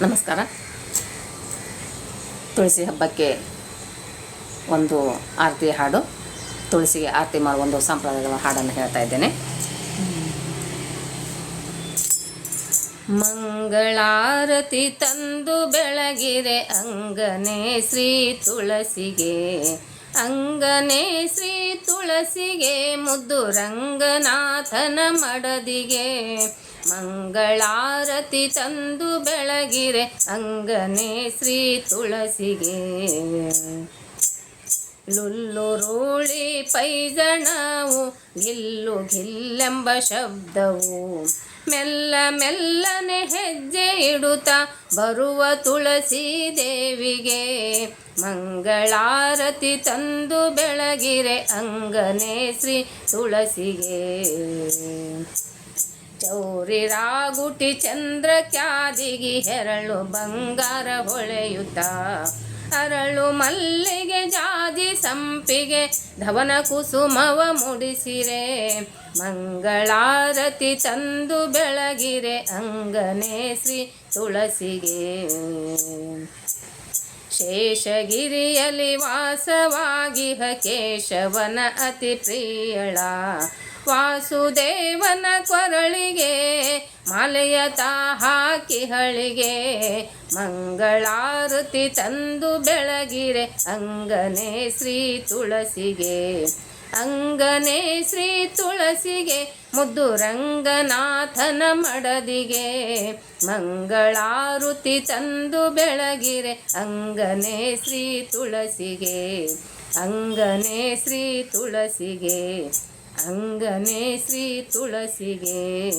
ನಮಸ್ಕಾರ. ತುಳಸಿ ಹಬ್ಬಕ್ಕೆ ಒಂದು ಆರತಿ ಹಾಡು, ತುಳಸಿಗೆ ಆರತಿ ಮಾಡುವ ಒಂದು ಸಾಂಪ್ರದಾಯಿಕ ಹಾಡನ್ನು ಹೇಳ್ತಾ ಇದ್ದೇನೆ. ಮಂಗಳಾರತಿ ತಂದು ಬೆಳಗಿರೆ ಅಂಗನೆ ಶ್ರೀ ತುಳಸಿಗೆ. ಅಂಗನೆ ಶ್ರೀ ತುಳಸಿಗೆ ಮುದ್ದು ರಂಗನಾಥನ ಮಡದಿಗೆ. ಮಂಗಳಾರತಿ ತಂದು ಬೆಳಗಿರೆ, ಅಂಗನೆ ಶ್ರೀ ತುಳಸಿಗೆ. ಲುಲ್ಲುರುಳಿ ಪೈಜಣವು ಗಿಲ್ಲು ಗಿಲ್ಲೆಂಬ ಶಬ್ದವು. ಮೆಲ್ಲ ಮೆಲ್ಲನೆ ಹೆಜ್ಜೆ ಇಡುತ್ತ ಬರುವ ತುಳಸಿ ದೇವಿಗೆ. ಮಂಗಳಾರತಿ ತಂದು ಬೆಳಗಿರೆ, ಅಂಗನೆ ಶ್ರೀ ತುಳಸಿಗೆ. ಚೌರಿ ರಾಗುಟಿ ಚಂದ್ರ ಕ್ಯಾದಿಗಿ ಹೆರಳು ಬಂಗಾರ ಹೊಳೆಯುತ್ತ. ಅರಳು ಮಲ್ಲಿಗೆ ಜಾದಿ ಸಂಪಿಗೆ ಧವನ ಕುಸುಮವ ಮುಡಿಸಿರೆ. ಮಂಗಳಾರತಿ ತಂದು ಬೆಳಗಿರೆ ಅಂಗನೇ ಶ್ರೀ ತುಳಸಿಗೆ. ಶೇಷಗಿರಿಯಲ್ಲಿ ವಾಸವಾಗಿಹ ಕೇಶವನ ಅತಿ ಪ್ರಿಯಳ. ವಾಸುದೇವನ ಕೊರಳಿಗೆ ಮಾಲೆಯ ತಾ ಹಾಕಿಹಳಿಗೆ ಮಂಗಳಾರತಿ ತಂದು ಬೆಳಗಿರೆ ಅಂಗನೆ ಶ್ರೀ ತುಳಸಿಗೆ. ಅಂಗನೆ ಶ್ರೀ ತುಳಸಿಗೆ ಮುದ್ದು ರಂಗನಾಥನ ಮಡದಿಗೆ. ಮಂಗಳಾರುತಿ ತಂದು ಬೆಳಗಿರೆ ಅಂಗನೆ ಶ್ರೀ ತುಳಸಿಗೆ. ಅಂಗನೆ ಶ್ರೀ ತುಳಸಿಗೆ. ಅಂಗನೆ ಶ್ರೀ ತುಳಸಿಗೆ.